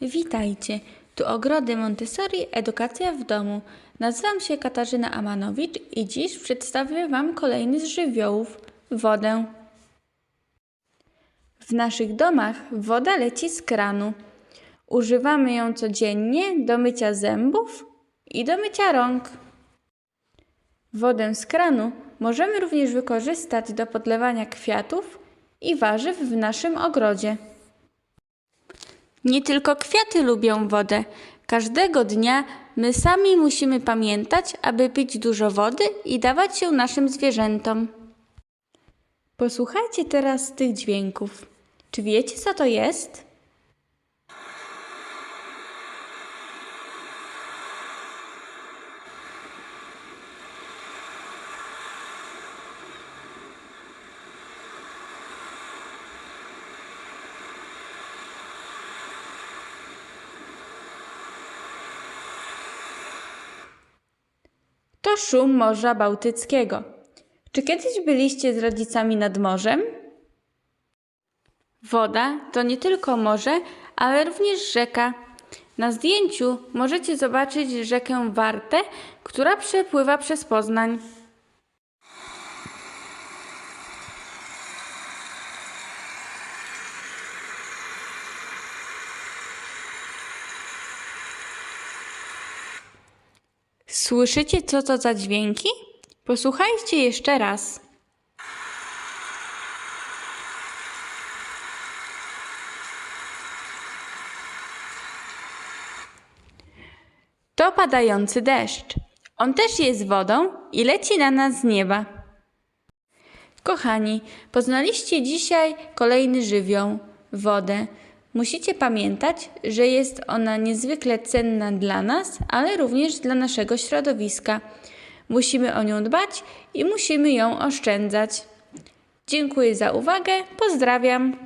Witajcie. Tu Ogrody Montessori Edukacja w domu. Nazywam się Katarzyna Amanowicz i dziś przedstawię Wam kolejny z żywiołów wodę. W naszych domach woda leci z kranu. Używamy ją codziennie do mycia zębów i do mycia rąk. Wodę z kranu możemy również wykorzystać do podlewania kwiatów i warzyw w naszym ogrodzie. Nie tylko kwiaty lubią wodę. Każdego dnia my sami musimy pamiętać, aby pić dużo wody i dawać ją naszym zwierzętom. Posłuchajcie teraz tych dźwięków. Czy wiecie, co to jest? Szum Morza Bałtyckiego. Czy kiedyś byliście z rodzicami nad morzem? Woda to nie tylko morze, ale również rzeka. Na zdjęciu możecie zobaczyć rzekę Wartę, która przepływa przez Poznań. Słyszycie, co to za dźwięki? Posłuchajcie jeszcze raz. To padający deszcz. On też jest wodą i leci na nas z nieba. Kochani, poznaliście dzisiaj kolejny żywioł wodę. Musicie pamiętać, że jest ona niezwykle cenna dla nas, ale również dla naszego środowiska. Musimy o nią dbać i musimy ją oszczędzać. Dziękuję za uwagę, pozdrawiam.